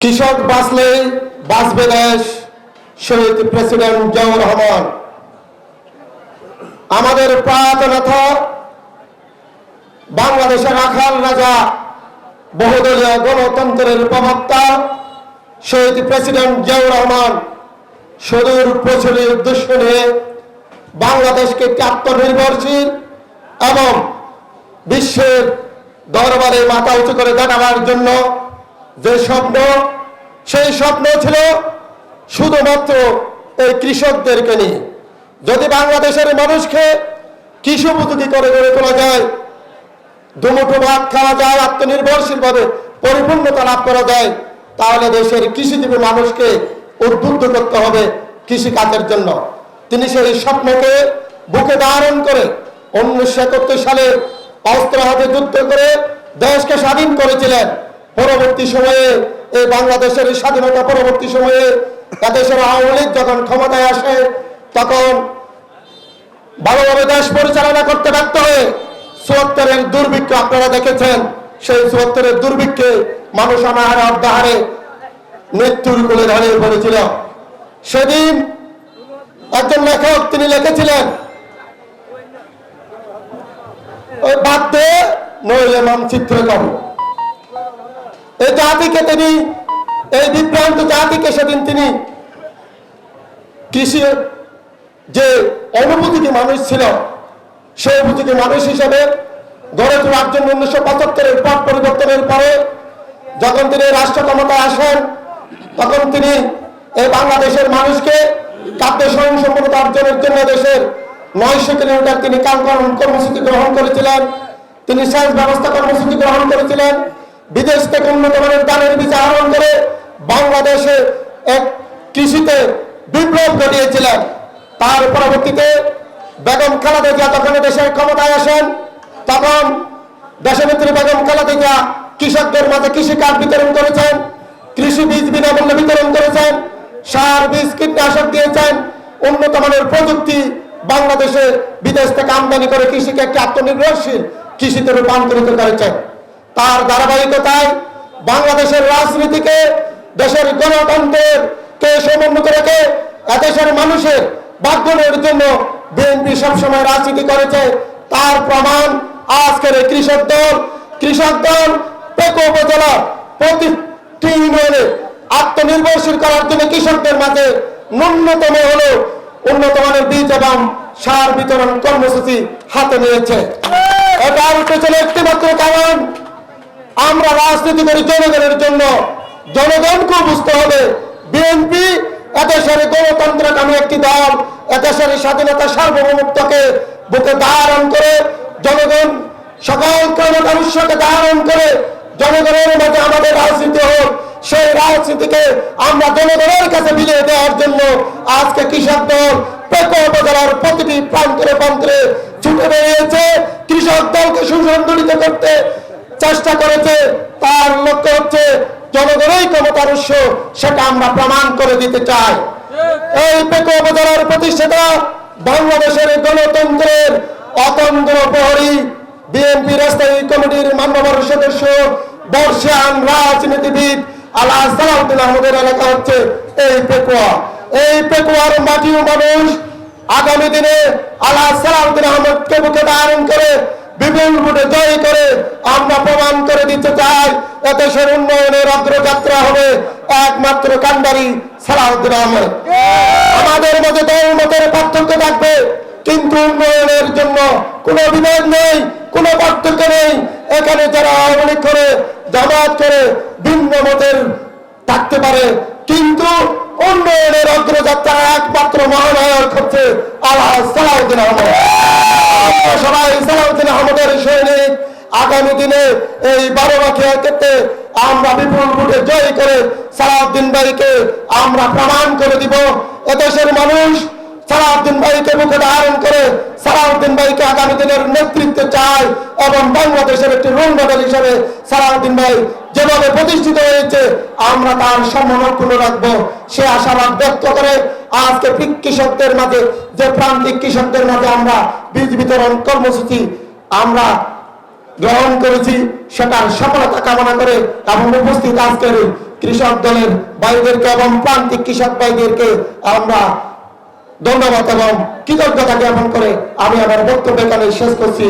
কৃষক বাঁচলে বাঁচবে দেশ, শহীদ প্রেসিডেন্ট জিয়াউর রহমান। আমাদের প্রয়াত নেতা, বাংলাদেশের রাখাল রাজা, বহুদলীয় গণতন্ত্রের প্রবক্তা শহীদ প্রেসিডেন্ট জিয়াউর রহমান। সুদূর প্রচুরের উদ্দেশ্য নিয়ে বাংলাদেশকে একটি আত্মনির্ভরশীল এবং বিশ্বের দরবারে মাথা উঁচু করে দেখাবার জন্য যে স্বপ্ন, সেই স্বপ্ন ছিল শুধুমাত্র এই কৃষকদেরকে নিয়ে। যদি বাংলাদেশের মানুষকে কৃষি উপযোগী করে গড়ে তোলা যায়, দুমুঠো ভাত খাওয়া যায় আত্মনির্ভরশীল ভাবে পরিপূর্ণতা লাভ করা যায়, তাহলে দেশের কৃষিজীবী মানুষকে উদ্বুদ্ধ করতে হবে কৃষি কাজের জন্য। তিনি সেই স্বপ্নকে বুকে ধারণ করে উনিশশো একাত্তর সালে অস্ত্র হাতে যুদ্ধ করে দেশকে স্বাধীন করেছিলেন। পরবর্তী সময়ে এই বাংলাদেশের স্বাধীনতা পরবর্তী সময়ে এদেশের আওয়ামী লীগ যখন ক্ষমতায় আসে, তখন ভালোভাবে দেশ পরিচালনা করতে ব্যর্থ হয়ে চুয়াত্তরের দুর্ভিক্ষ আপনারা দেখেছেন। সেই চুয়াত্তরের দুর্ভিক্ষে মানুষ অনাহারে অর্ধাহারে মৃত্যুর কোলে দাঁড়িয়ে পড়েছিল। সেদিন একজন লেখক তিনি লিখেছিলেন, ওই নইলে মানচিত্র কব এই জাতিকে তিনি, এই বিভ্রান্ত জাতিকে সেদিন তিনি কৃষি যে অনুভূতিকে মানুষ ছিল, সেই অনুভূতিকে মানুষ হিসেবে গড়ে তোলার জন্য উনিশশো পঁচাত্তরের পট পরিবর্তনের পরে যখন তিনি রাষ্ট্র ক্ষমতায় আসেন, তখন তিনি এই বাংলাদেশের মানুষকে খাদ্য স্বয়ংসম্পূর্ণতা অর্জনের জন্য দেশের নয়শো কিলোমিটার তিনি কালকরণ কর্মসূচি গ্রহণ করেছিলেন। তিনি সেচ ব্যবস্থা কর্মসূচি গ্রহণ করেছিলেন। বিদেশ থেকে উন্নত মানের দানের বীজ আহরণ করে বাংলাদেশে এক কৃষিতে বিপ্লব ঘটিয়েছিলেন। তার পরবর্তীতে বেগম খালেদা জিয়া যখন দেশের ক্ষমতায় আসেন, তখন দেশনেত্রী বেগম খালেদা জিয়া কৃষকদের মাঝে কৃষি কার্ড বিতরণ করেছেন, কৃষি বীজ বিনামূল্যে বিতরণ করেছেন, সার বীজ, কীটনাশক দিয়েছেন, উন্নত মানের প্রযুক্তি বাংলাদেশে বিদেশ থেকে আমদানি করে কৃষিকে একটি আত্মনির্ভরশীল কৃষিতে রূপান্তরিত করেছেন। তার ধারাবাহিকতায় বাংলাদেশের রাজনীতিকে, দেশের গণতন্ত্রের কে সমুন্নত রেখে এদেশের মানুষের বাধ্যনের জন্য বিএনপি সবসময় রাজনীতি করেছে, তার প্রমাণ আজকের এই কৃষক দল। কৃষক দল পেকো প্রতিটি ইউনিয়নে আত্মনির্ভরশীল করার জন্য কৃষকদের মাঝে ন্যূনতম হলো উন্নত মানের বীজ এবং সার বিতরণ কর্মসূচি হাতে নিয়েছে। এটার পেছনে একটি মাত্র কারণ আমরা রাজনীতি করি জনগণের জন্য। জনগণকে বুঝতে হবে বিএনপি এদেশের গণতন্ত্রকামী একটি দল এদেশের স্বাধীনতা সার্বভৌমত্বকে বুকে ধারণ করে জনগণ সকল কর্মকানুষ্যকে ধারণ করে জনগণের মাঝে আমাদের রাজনীতি হোক, সেই রাজনীতিকে আমরা জনগণের কাছে বিলিয়ে দেওয়ার জন্য আজকে কৃষক দল উপজেলার প্রতিটি প্রান্তরে প্রান্তরে ছুটে বেরিয়েছে। কৃষক দলকে সুসংগঠিত করতে চেষ্টা করেছে, তার লক্ষ্য হচ্ছে জনগণই ক্ষমতার উৎস, সেটা আমরা প্রমাণ করে দিতে চাই। এই পেকো উপজেলার প্রতিষ্ঠাতা বাংলাদেশের গণতন্ত্রের অতন্ত্র প্রহরী, বিএনপি স্থায়ী কমিটির মান্যবর সদস্য বর্ষান রাজনীতিবিদ আল্লাহ আহমদের এলাকা হচ্ছে এই পেকুয়া। এই পেকুয়ার মাটি ও মানুষ। আগামী দিনে আল্লাহ সালাউদ্দিন আহমদকে মুখে ধারণ করে বিপুল ভোটে জয় করে আমরা প্রমাণ করে দিতে চাই, এদেশের উন্নয়নের অগ্রযাত্রা হবে, একমাত্র কান্ডারি সালাউদ্দিন আহমেদ। আমাদের মধ্যে দল মতের পার্থক্য থাকবে, কিন্তু উন্নয়নের জন্য কোনো বিভেদ নেই, কোনো পার্থক্য নেই। এখানে যারা আওয়ামী লীগ করে জামাত করে, ভিন্ন মতের থাকতে পারে, কিন্তু উন্নয়নের অগ্রযাত্রার একমাত্র মহানায়ক হচ্ছে আল্লাহ সালাউদ্দিন আহমদ আমরা সবাই সালাউদ্দিন আহমদের সৈনিক আগামী দিনে এই বারো মাখিয়া ক্ষেত্রে আমরা বিপুল ভোটে জয় করে সালাউদ্দিন ভাইকে আমরা প্রমাণ করে দিব। এদেশের মানুষ সালাউদ্দিন ভাইকে মুখে ধারণ করে সালাউদ্দিন ভাইকে আগামী দিনের নেতৃত্ব চায় এবং বাংলাদেশের একটি রোল মডেল হিসেবে সালাউদ্দিন ভাই যেভাবে প্রতিষ্ঠিত হয়েছে, আমরা তার সম্মান অক্ষুণ্ণ রাখব। সে আশাবাদ ব্যক্ত করে আজকে কৃষকদের মাঝে, যে প্রান্তিক কৃষকদের মাঝে আমরা বীজ বিতরণ কর্মসূচি আমরা গ্রহণ করেছি, সেটার সফলতা কামনা করে এবং উপস্থিত আজকের কৃষক দলের ভাইদেরকে এবং প্রান্তিক কৃষক ভাইদেরকে আমরা ধন্যবাদ এবং কৃতজ্ঞতা জ্ঞাপন করে আমি আমার বক্তব্য এখানে শেষ করছি।